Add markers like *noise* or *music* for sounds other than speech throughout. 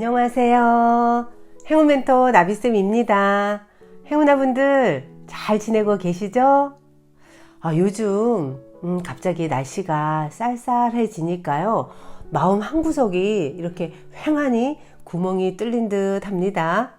안녕하세요. 행운 멘토 나비쌤입니다. 행운아분들 잘 지내고 계시죠? 아, 요즘 음, 갑자기 날씨가 쌀쌀해지니까요. 마음 한구석이 이렇게 휑하니 구멍이 뚫린 듯 합니다.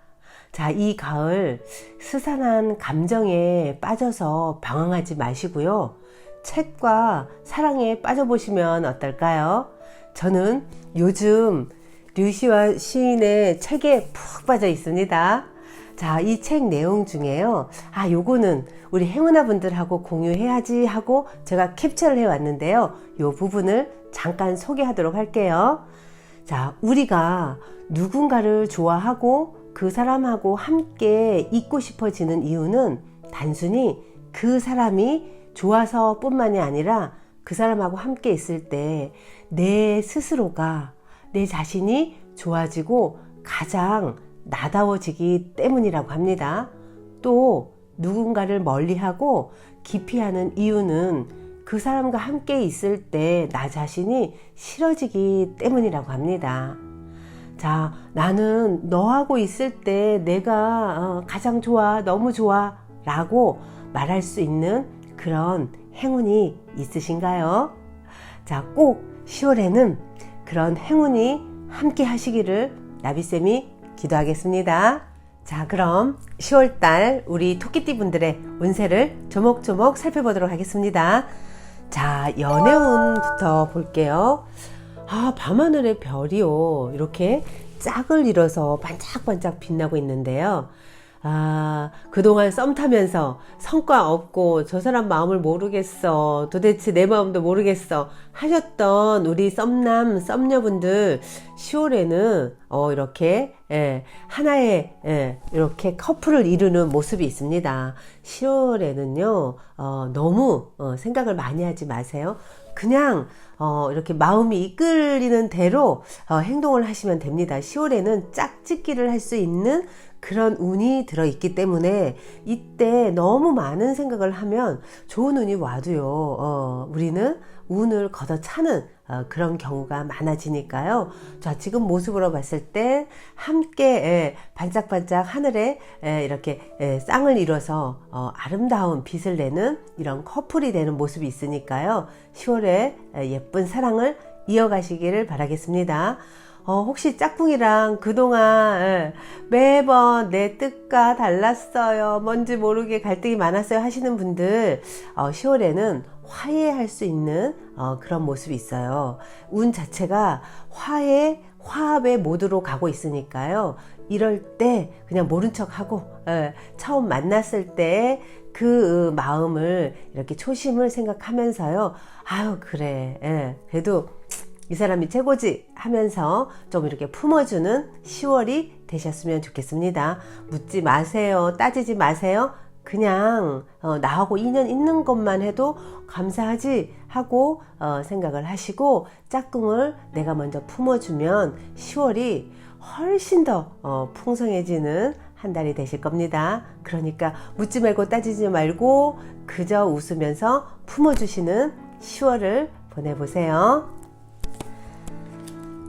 자, 이 가을 스산한 감정에 빠져서 방황하지 마시고요. 책과 사랑에 빠져보시면 어떨까요? 저는 요즘 류시와 시인의 책에 푹 빠져 있습니다. 자, 이 책 내용 중에요. 아, 요거는 우리 행운아 분들하고 공유해야지 하고 제가 캡처를 해 왔는데요. 요 부분을 잠깐 소개하도록 할게요. 자, 우리가 누군가를 좋아하고 그 사람하고 함께 있고 싶어지는 이유는 단순히 그 사람이 좋아서 뿐만이 아니라 그 사람하고 함께 있을 때 내 스스로가 내 자신이 좋아지고 가장 나다워지기 때문이라고 합니다. 또 누군가를 멀리하고 기피하는 이유는 그 사람과 함께 있을 때 나 자신이 싫어지기 때문이라고 합니다. 자, 나는 너하고 있을 때 내가 어, 가장 좋아, 너무 좋아 라고 말할 수 있는 그런 행운이 있으신가요? 자, 꼭 10월에는 그런 행운이 함께 하시기를 나비쌤이 기도하겠습니다. 자, 그럼 10월달 우리 토끼띠 분들의 운세를 조목조목 살펴보도록 하겠습니다. 자, 연애운부터 볼게요. 아, 밤하늘의 별이요. 이렇게 짝을 이뤄서 반짝반짝 빛나고 있는데요. 아, 그동안 썸 타면서 성과 없고 저 사람 마음을 모르겠어. 도대체 내 마음도 모르겠어. 하셨던 우리 썸남, 썸녀분들 10월에는 어, 이렇게, 예, 하나의, 예, 이렇게 커플을 이루는 모습이 있습니다. 10월에는요, 어, 너무 어, 생각을 많이 하지 마세요. 그냥 어, 이렇게 마음이 이끌리는 대로 어, 행동을 하시면 됩니다. 10월에는 짝짓기를 할 수 있는 그런 운이 들어있기 때문에 이때 너무 많은 생각을 하면 좋은 운이 와도요, 어, 우리는 운을 걷어차는 어, 그런 경우가 많아지니까요. 자, 지금 모습으로 봤을 때 함께 예, 반짝반짝 하늘에 예, 이렇게 예, 쌍을 이뤄서 어, 아름다운 빛을 내는 이런 커플이 되는 모습이 있으니까요. 10월에 예, 예쁜 사랑을 이어가시기를 바라겠습니다. 어, 혹시 짝꿍이랑 그동안 예, 매번 내 뜻과 달랐어요. 뭔지 모르게 갈등이 많았어요 하시는 분들 어, 10월에는 화해할 수 있는 어, 그런 모습이 있어요. 운 자체가 화해, 화합의 모드로 가고 있으니까요. 이럴 때 그냥 모른 척 하고 예, 처음 만났을 때 그 마음을 이렇게 초심을 생각하면서요. 아유 그래. 예, 그래도 이 사람이 최고지 하면서 좀 이렇게 품어주는 10월이 되셨으면 좋겠습니다. 묻지 마세요. 따지지 마세요. 그냥 어, 나하고 인연 있는 것만 해도 감사하지 하고 어, 생각을 하시고 짝꿍을 내가 먼저 품어주면 10월이 훨씬 더 어, 풍성해지는 한 달이 되실 겁니다. 그러니까 묻지 말고 따지지 말고 그저 웃으면서 품어주시는 10월을 보내보세요.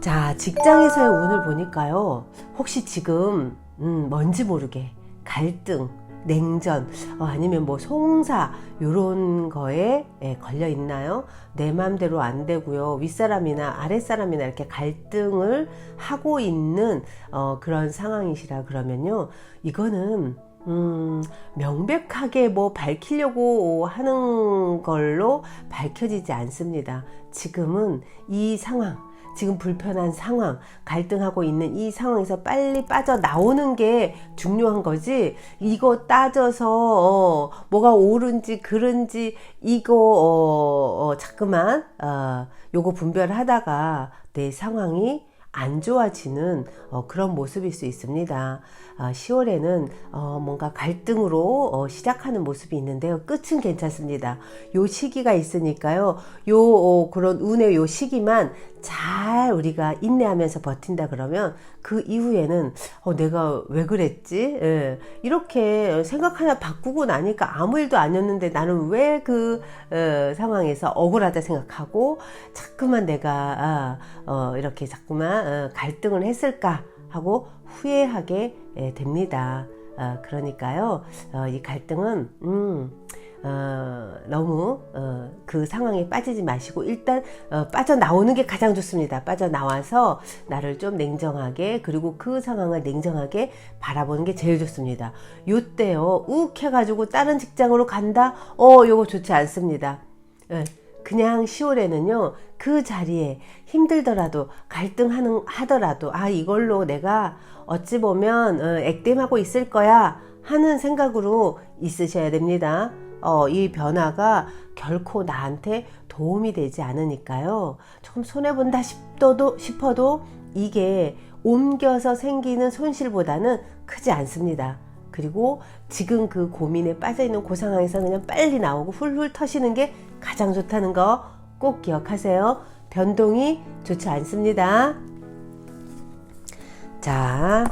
자, 직장에서의 운을 보니까요. 혹시 지금 음, 뭔지 모르게 갈등, 냉전, 어, 아니면 뭐 송사 요런 거에 예, 걸려 있나요? 내 마음대로 안 되고요. 윗사람이나 아랫사람이나 이렇게 갈등을 하고 있는 어, 그런 상황이시라 그러면요. 이거는 음, 명백하게 뭐 밝히려고 하는 걸로 밝혀지지 않습니다. 지금은 이 상황, 지금 불편한 상황, 갈등하고 있는 이 상황에서 빨리 빠져나오는 게 중요한 거지. 이거 따져서, 어, 뭐가 옳은지, 그른지, 이거, 어, 어, 자꾸만, 어, 요거 분별하다가 내 상황이 안 좋아지는 어, 그런 모습일 수 있습니다. 어, 10월에는 어, 뭔가 갈등으로 어, 시작하는 모습이 있는데요. 끝은 괜찮습니다. 요 시기가 있으니까요. 요 어, 그런 운의 요 시기만 잘 우리가 인내하면서 버틴다 그러면 그 이후에는 어, 내가 왜 그랬지? 예, 이렇게 생각 하나 바꾸고 나니까 아무 일도 아니었는데 나는 왜그 어, 상황에서 억울하다 생각하고 자꾸만 내가 아, 어, 이렇게 자꾸만 어, 갈등을 했을까? 하고 후회하게 예, 됩니다. 어, 그러니까요, 어, 이 갈등은, 음, 어, 너무 어, 그 상황에 빠지지 마시고 일단 어, 빠져나오는 게 가장 좋습니다. 빠져나와서 나를 좀 냉정하게 그리고 그 상황을 냉정하게 바라보는 게 제일 좋습니다. 요때요 욱 해가지고 다른 직장으로 간다? 어 요거 좋지 않습니다. 예, 그냥 10월에는요 그 자리에 힘들더라도 갈등하는 하더라도 아 이걸로 내가 어찌 보면 어, 액땜하고 있을 거야 하는 생각으로 있으셔야 됩니다. 어, 이 변화가 결코 나한테 도움이 되지 않으니까요. 조금 손해본다 싶어도, 싶어도 이게 옮겨서 생기는 손실보다는 크지 않습니다. 그리고 지금 그 고민에 빠져있는 그 상황에서 그냥 빨리 나오고 훌훌 터시는 게 가장 좋다는 거 꼭 기억하세요. 변동이 좋지 않습니다. 자,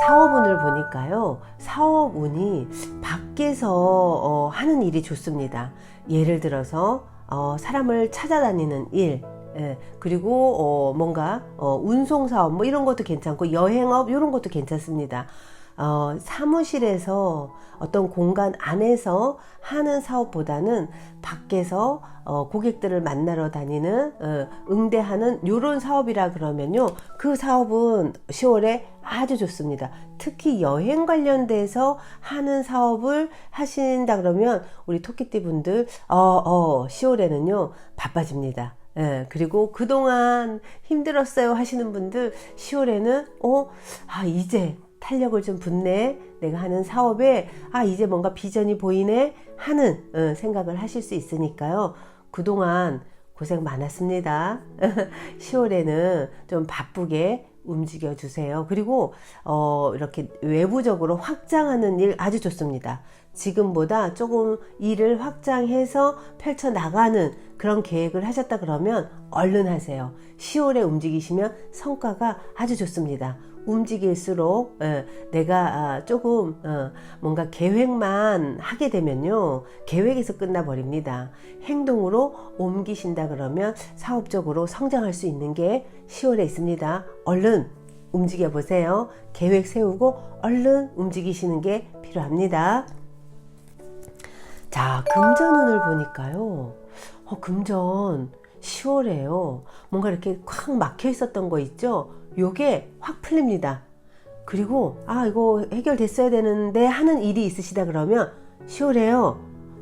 사업운을 보니까요. 사업운이 밖에서 어, 하는 일이 좋습니다. 예를 들어서 어, 사람을 찾아다니는 일, 예, 그리고 어, 뭔가 어, 운송 사업 뭐 이런 것도 괜찮고 여행업 이런 것도 괜찮습니다. 어, 사무실에서 어떤 공간 안에서 하는 사업보다는 밖에서 어, 고객들을 만나러 다니는 어, 응대하는 이런 사업이라 그러면요 그 사업은 10월에 아주 좋습니다. 특히 여행 관련돼서 하는 사업을 하신다 그러면 우리 토끼띠 분들 어, 어, 10월에는요 바빠집니다. 예, 그리고 그동안 힘들었어요 하시는 분들 10월에는 어, 아, 이제 탄력을 좀 붓네. 내가 하는 사업에 아 이제 뭔가 비전이 보이네 하는 어, 생각을 하실 수 있으니까요. 그동안 고생 많았습니다. *laughs* 10월에는 좀 바쁘게 움직여 주세요. 그리고 어, 이렇게 외부적으로 확장하는 일 아주 좋습니다. 지금보다 조금 일을 확장해서 펼쳐 나가는 그런 계획을 하셨다 그러면 얼른 하세요. 10월에 움직이시면 성과가 아주 좋습니다. 움직일수록 어, 내가 아, 조금 어, 뭔가 계획만 하게 되면요 계획에서 끝나버립니다. 행동으로 옮기신다 그러면 사업적으로 성장할 수 있는 게 10월에 있습니다. 얼른 움직여 보세요. 계획 세우고 얼른 움직이시는 게 필요합니다. 자 금전운을 보니까요 어, 금전 10월에요. 뭔가 이렇게 콱 막혀 있었던 거 있죠 요게 확 풀립니다. 그리고 아 이거 해결됐어야 되는데 하는 일이 있으시다 그러면 10월에요.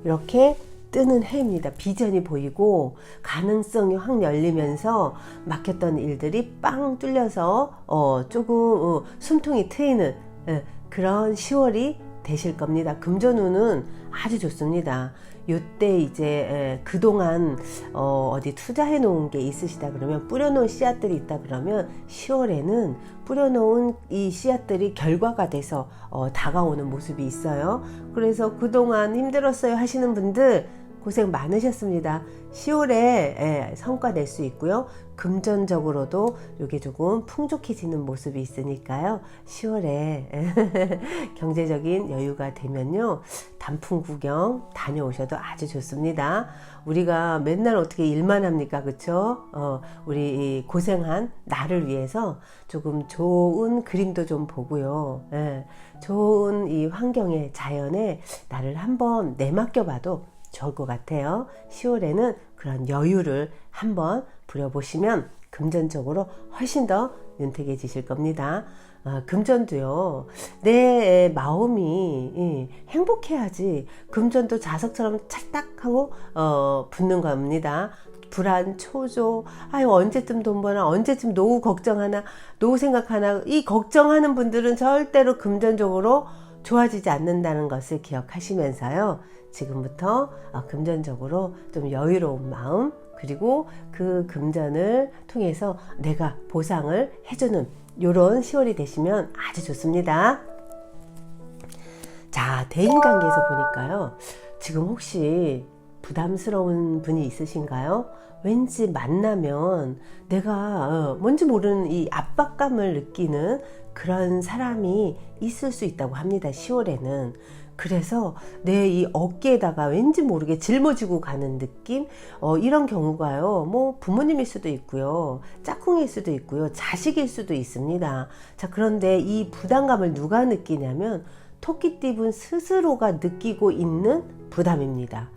이렇게 뜨는 해입니다. 비전이 보이고 가능성이 확 열리면서 막혔던 일들이 빵 뚫려서 어, 조금 어, 숨통이 트이는 예, 그런 10월이 되실 겁니다. 금전운은 아주 좋습니다. 요때 이제 예, 그동안 어, 어디 투자해 놓은 게 있으시다 그러면 뿌려 놓은 씨앗들이 있다 그러면 10월에는 뿌려 놓은 이 씨앗들이 결과가 돼서 어, 다가오는 모습이 있어요. 그래서 그동안 힘들었어요 하시는 분들 고생 많으셨습니다. 10월에 예, 성과 낼 수 있고요. 금전적으로도 이게 조금 풍족해지는 모습이 있으니까요. 10월에 *laughs* 경제적인 여유가 되면요. 단풍 구경 다녀오셔도 아주 좋습니다. 우리가 맨날 어떻게 일만 합니까? 그쵸? 어, 우리 고생한 나를 위해서 조금 좋은 그림도 좀 보고요. 예, 좋은 이 환경에 자연에 나를 한번 내맡겨 봐도 좋을 것 같아요. 10월에는 그런 여유를 한번 부려보시면 금전적으로 훨씬 더 윤택해지실 겁니다. 어, 금전도요, 내 마음이 예, 행복해야지 금전도 자석처럼 찰딱하고 어, 붙는 겁니다. 불안, 초조, 아유, 언제쯤 돈 버나, 언제쯤 노후 걱정하나, 노후 생각하나, 이 걱정하는 분들은 절대로 금전적으로 좋아지지 않는다는 것을 기억하시면서요. 지금부터 어, 금전적으로 좀 여유로운 마음 그리고 그 금전을 통해서 내가 보상을 해주는 이런 10월이 되시면 아주 좋습니다. 자, 대인관계에서 보니까요. 지금 혹시 부담스러운 분이 있으신가요? 왠지 만나면 내가 어, 뭔지 모르는 이 압박감을 느끼는 그런 사람이 있을 수 있다고 합니다. 10월에는. 그래서 내 이 어깨에다가 왠지 모르게 짊어지고 가는 느낌? 어, 이런 경우가요. 뭐 부모님일 수도 있고요. 짝꿍일 수도 있고요. 자식일 수도 있습니다. 자, 그런데 이 부담감을 누가 느끼냐면 토끼띠분 스스로가 느끼고 있는 부담입니다.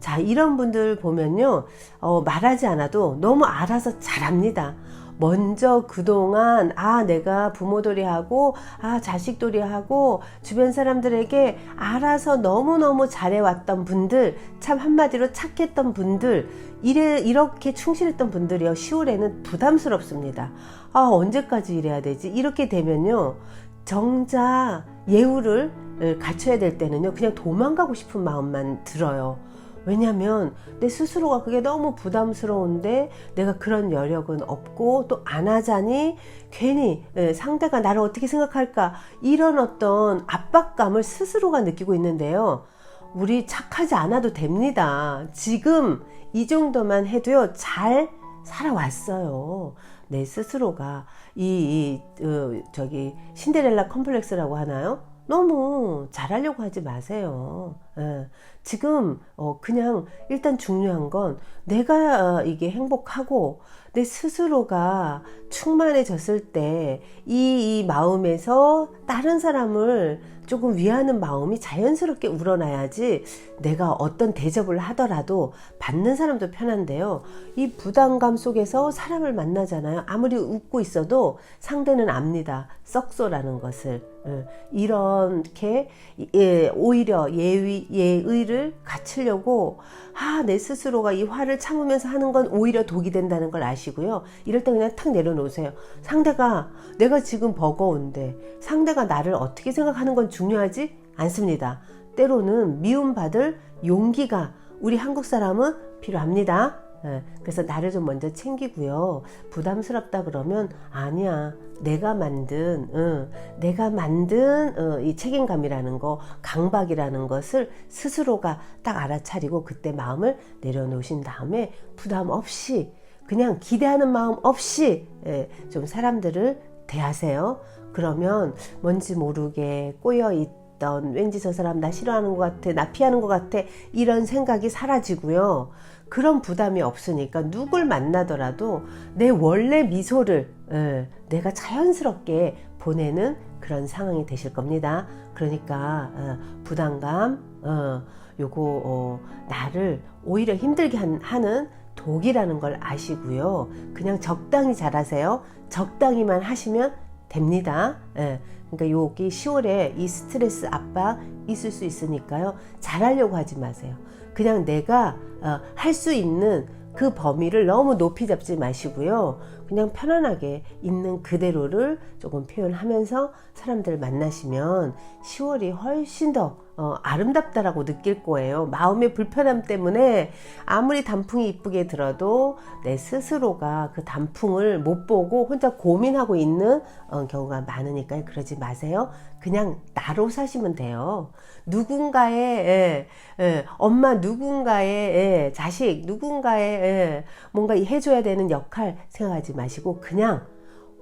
자, 이런 분들 보면요. 어, 말하지 않아도 너무 알아서 잘합니다. 먼저 그동안 아 내가 부모돌이 하고 아 자식돌이 하고 주변 사람들에게 알아서 너무너무 잘해왔던 분들 참 한마디로 착했던 분들 이래 이렇게 충실했던 분들이요. 10월에는 부담스럽습니다. 아 언제까지 이래야 되지? 이렇게 되면요. 정작 예우를 갖춰야 될 때는요. 그냥 도망가고 싶은 마음만 들어요 왜냐면 내 스스로가 그게 너무 부담스러운데 내가 그런 여력은 없고 또 안 하자니 괜히 예, 상대가 나를 어떻게 생각할까 이런 어떤 압박감을 스스로가 느끼고 있는데요. 우리 착하지 않아도 됩니다. 지금 이 정도만 해도요, 잘 살아왔어요. 내 스스로가 이, 이 어, 저기 신데렐라 컴플렉스라고 하나요? 너무 잘하려고 하지 마세요. 예. 지금 어 그냥 일단 중요한 건 내가 어, 이게 행복하고 내 스스로가 충만해졌을 때이 이 마음에서 다른 사람을 조금 위하는 마음이 자연스럽게 우러나야지 내가 어떤 대접을 하더라도 받는 사람도 편한데요. 이 부담감 속에서 사람을 만나잖아요. 아무리 웃고 있어도 상대는 압니다. 썩소라는 것을. 예, 이렇게 예, 오히려 예의, 예의를 갖추려고 아, 내 스스로가 이 화를 참으면서 하는 건 오히려 독이 된다는 걸 아시고요. 이럴 때 그냥 탁 내려놓으세요. 상대가 내가 지금 버거운데 상대가 나를 어떻게 생각하는 건 중요하지 않습니다. 때로는 미움받을 용기가 우리 한국 사람은 필요합니다. 예, 그래서 나를 좀 먼저 챙기고요. 부담스럽다 그러면 아니야. 내가 만든, 응, 내가 만든 어, 이 책임감이라는 거, 강박이라는 것을 스스로가 딱 알아차리고 그때 마음을 내려놓으신 다음에 부담 없이 그냥 기대하는 마음 없이 예, 좀 사람들을 대하세요. 그러면 뭔지 모르게 꼬여 있던 왠지 저 사람 나 싫어하는 것 같아, 나 피하는 것 같아 이런 생각이 사라지고요. 그런 부담이 없으니까 누굴 만나더라도 내 원래 미소를 예, 내가 자연스럽게 보내는 그런 상황이 되실 겁니다. 그러니까 어, 부담감 어, 요거 어, 나를 오히려 힘들게 한, 하는 독이라는 걸 아시고요. 그냥 적당히 잘하세요. 적당히만 하시면 됩니다. 예. 그러니까 여기 10월에 이 스트레스 압박 있을 수 있으니까요. 잘하려고 하지 마세요. 그냥 내가 어, 할수 있는 그 범위를 너무 높이 잡지 마시고요. 그냥 편안하게 있는 그대로를 조금 표현하면서 사람들 만나시면 10월이 훨씬 더 어, 아름답다라고 느낄 거예요. 마음의 불편함 때문에 아무리 단풍이 이쁘게 들어도 내 스스로가 그 단풍을 못 보고 혼자 고민하고 있는 어, 경우가 많으니까 그러지 마세요. 그냥 나로 사시면 돼요. 누군가의 예, 예, 엄마 누군가의 예, 자식 누군가의 예, 뭔가 해줘야 되는 역할 생각하지 마시고 그냥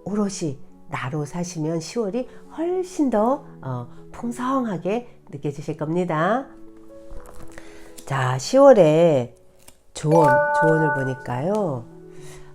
오롯이 나로 사시면 10월이 훨씬 더 어, 풍성하게 느껴지실 겁니다. 자, 10월에 조언, 조언을 보니까요.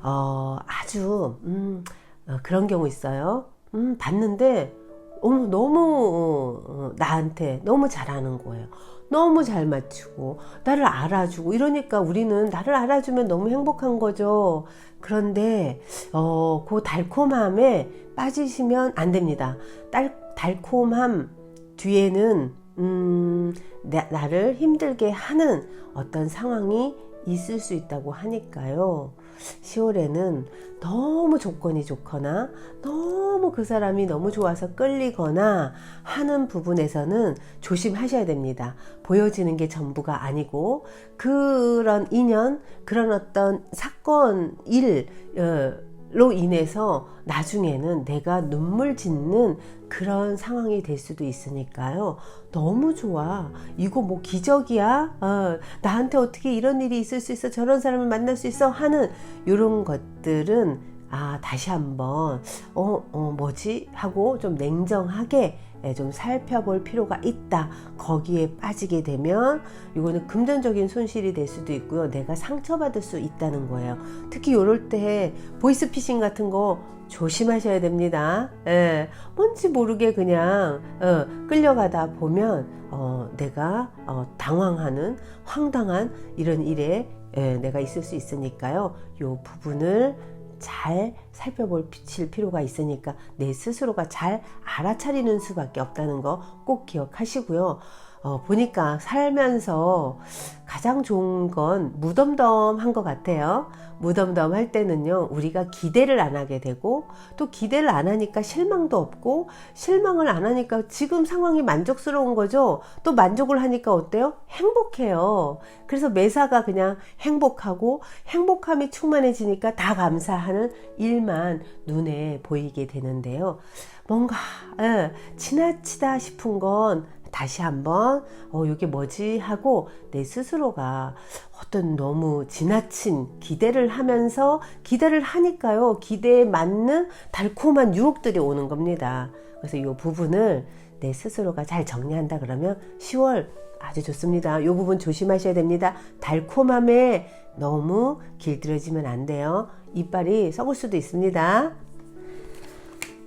어, 아주 음, 어, 그런 경우 있어요. 음, 봤는데 어, 너무 어, 나한테 너무 잘하는 거예요. 너무 잘 맞추고 나를 알아주고 이러니까 우리는 나를 알아주면 너무 행복한 거죠. 그런데 어, 그 달콤함에 빠지시면 안 됩니다. 딸, 달콤함 뒤에는 음, 나, 나를 힘들게 하는 어떤 상황이 있을 수 있다고 하니까요. 10월에는 너무 조건이 좋거나 너무 그 사람이 너무 좋아서 끌리거나 하는 부분에서는 조심하셔야 됩니다. 보여지는 게 전부가 아니고 그런 인연, 그런 어떤 사건, 일, 어, 로 인해서 나중에는 내가 눈물 짓는 그런 상황이 될 수도 있으니까요. 너무 좋아. 이거 뭐 기적이야? 어, 나한테 어떻게 이런 일이 있을 수 있어? 저런 사람을 만날 수 있어? 하는 이런 것들은 아, 다시 한번, 어, 어, 뭐지? 하고 좀 냉정하게 예, 좀 살펴볼 필요가 있다. 거기에 빠지게 되면 이거는 금전적인 손실이 될 수도 있고요. 내가 상처받을 수 있다는 거예요. 특히 이럴 때 보이스피싱 같은 거 조심하셔야 됩니다. 예, 뭔지 모르게 그냥 어, 끌려가다 보면 어, 내가 어, 당황하는 황당한 이런 일에 예, 내가 있을 수 있으니까요. 이 부분을 잘 살펴볼 필 필요가 있으니까 내 스스로가 잘 알아차리는 수밖에 없다는 거 꼭 기억하시고요. 어, 보니까 살면서 가장 좋은 건 무덤덤한 것 같아요. 무덤덤할 때는요, 우리가 기대를 안 하게 되고, 또 기대를 안 하니까 실망도 없고, 실망을 안 하니까 지금 상황이 만족스러운 거죠? 또 만족을 하니까 어때요? 행복해요. 그래서 매사가 그냥 행복하고, 행복함이 충만해지니까 다 감사하는 일만 눈에 보이게 되는데요. 뭔가, 예, 지나치다 싶은 건 다시 한번 어 이게 뭐지? 하고 내 스스로가 어떤 너무 지나친 기대를 하면서 기대를 하니까요. 기대에 맞는 달콤한 유혹들이 오는 겁니다. 그래서 이 부분을 내 스스로가 잘 정리한다 그러면 10월 아주 좋습니다. 이 부분 조심하셔야 됩니다. 달콤함에 너무 길들여지면 안 돼요. 이빨이 썩을 수도 있습니다.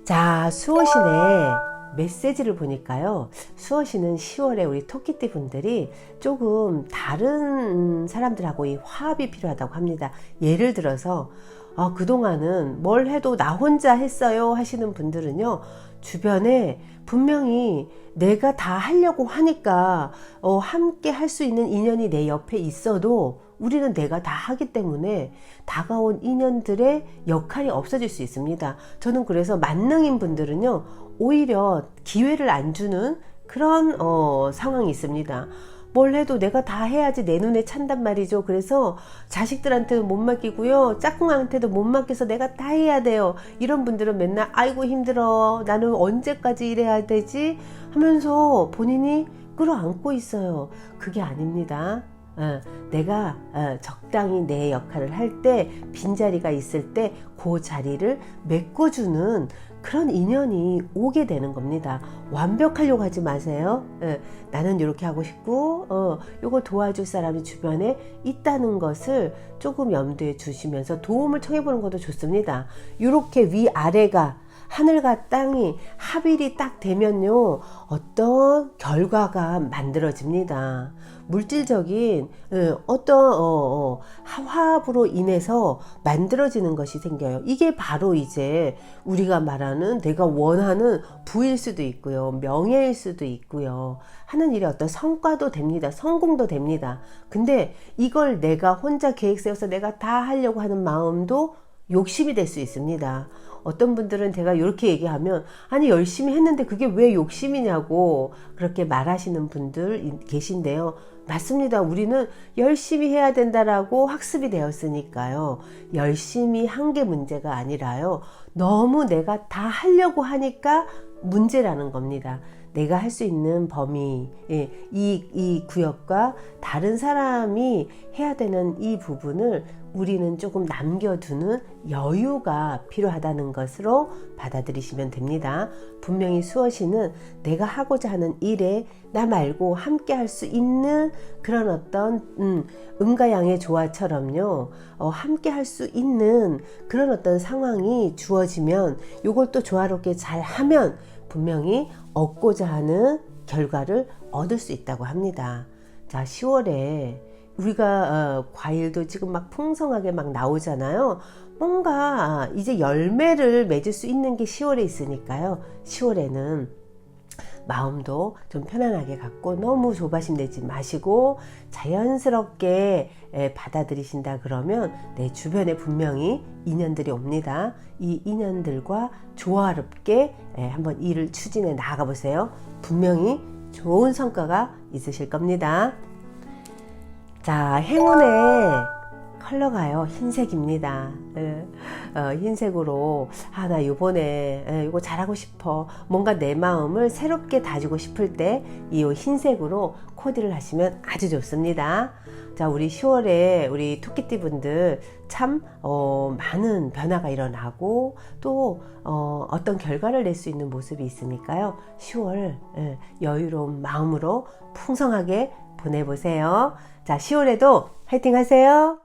자 수호신의 메시지를 보니까요. 수어시는 10월에 우리 토끼띠 분들이 조금 다른 사람들하고의 화합이 필요하다고 합니다. 예를 들어서 아, 그동안은 뭘 해도 나 혼자 했어요 하시는 분들은요. 주변에 분명히 내가 다 하려고 하니까 어, 함께 할 수 있는 인연이 내 옆에 있어도 우리는 내가 다 하기 때문에 다가온 인연들의 역할이 없어질 수 있습니다. 저는 그래서 만능인 분들은요, 오히려 기회를 안 주는 그런 어, 상황이 있습니다. 뭘 해도 내가 다 해야지 내 눈에 찬단 말이죠. 그래서 자식들한테도 못 맡기고요. 짝꿍한테도 못 맡겨서 내가 다 해야 돼요. 이런 분들은 맨날 아이고 힘들어. 나는 언제까지 일해야 되지? 하면서 본인이 끌어안고 있어요. 그게 아닙니다. 어, 내가 어, 적당히 내 역할을 할 때 빈자리가 있을 때 그 자리를 메꿔주는 그런 인연이 오게 되는 겁니다. 완벽하려고 하지 마세요. 예, 나는 이렇게 하고 싶고, 어, 요거 도와줄 사람이 주변에 있다는 것을 조금 염두에 두시면서 도움을 청해보는 것도 좋습니다. 이렇게 위아래가 하늘과 땅이 합일이 딱 되면요, 어떤 결과가 만들어집니다. 물질적인 예, 어떤 어, 어, 화합으로 인해서 만들어지는 것이 생겨요. 이게 바로 이제 우리가 말하는 내가 원하는 부일 수도 있고요, 명예일 수도 있고요. 하는 일의 어떤 성과도 됩니다. 성공도 됩니다. 근데 이걸 내가 혼자 계획 세워서 내가 다 하려고 하는 마음도 욕심이 될 수 있습니다. 어떤 분들은 제가 이렇게 얘기하면 아니 열심히 했는데 그게 왜 욕심이냐고 그렇게 말하시는 분들 계신데요. 맞습니다. 우리는 열심히 해야 된다라고 학습이 되었으니까요. 열심히 한 게 문제가 아니라요. 너무 내가 다 하려고 하니까 문제라는 겁니다. 내가 할 수 있는 범위, 예, 이, 이 구역과 다른 사람이 해야 되는 이 부분을 우리는 조금 남겨두는 여유가 필요하다는 것으로 받아들이시면 됩니다. 분명히 수어시는 내가 하고자 하는 일에 나 말고 함께 할 수 있는 그런 어떤 음, 음과 양의 조화처럼요. 어, 함께 할 수 있는 그런 어떤 상황이 주어지면 이걸 또 조화롭게 잘 하면 분명히 얻고자 하는 결과를 얻을 수 있다고 합니다. 자, 10월에 우리가 어, 과일도 지금 막 풍성하게 막 나오잖아요. 뭔가 이제 열매를 맺을 수 있는 게 10월에 있으니까요. 10월에는 마음도 좀 편안하게 갖고 너무 조바심 내지 마시고 자연스럽게 받아들이신다 그러면 내 주변에 분명히 인연들이 옵니다. 이 인연들과 조화롭게 한번 일을 추진해 나가 보세요. 분명히 좋은 성과가 있으실 겁니다. 자, 행운의 컬러가요 흰색입니다. 예, 어, 흰색으로 아나 요번에 예, 이거 잘하고 싶어 뭔가 내 마음을 새롭게 다지고 싶을 때 이 흰색으로 코디를 하시면 아주 좋습니다. 자 우리 10월에 우리 토끼띠 분들 참 어, 많은 변화가 일어나고 또 어, 어떤 결과를 낼 수 있는 모습이 있으니까요 10월 예, 여유로운 마음으로 풍성하게 보내보세요. 자 10월에도 화이팅 하세요.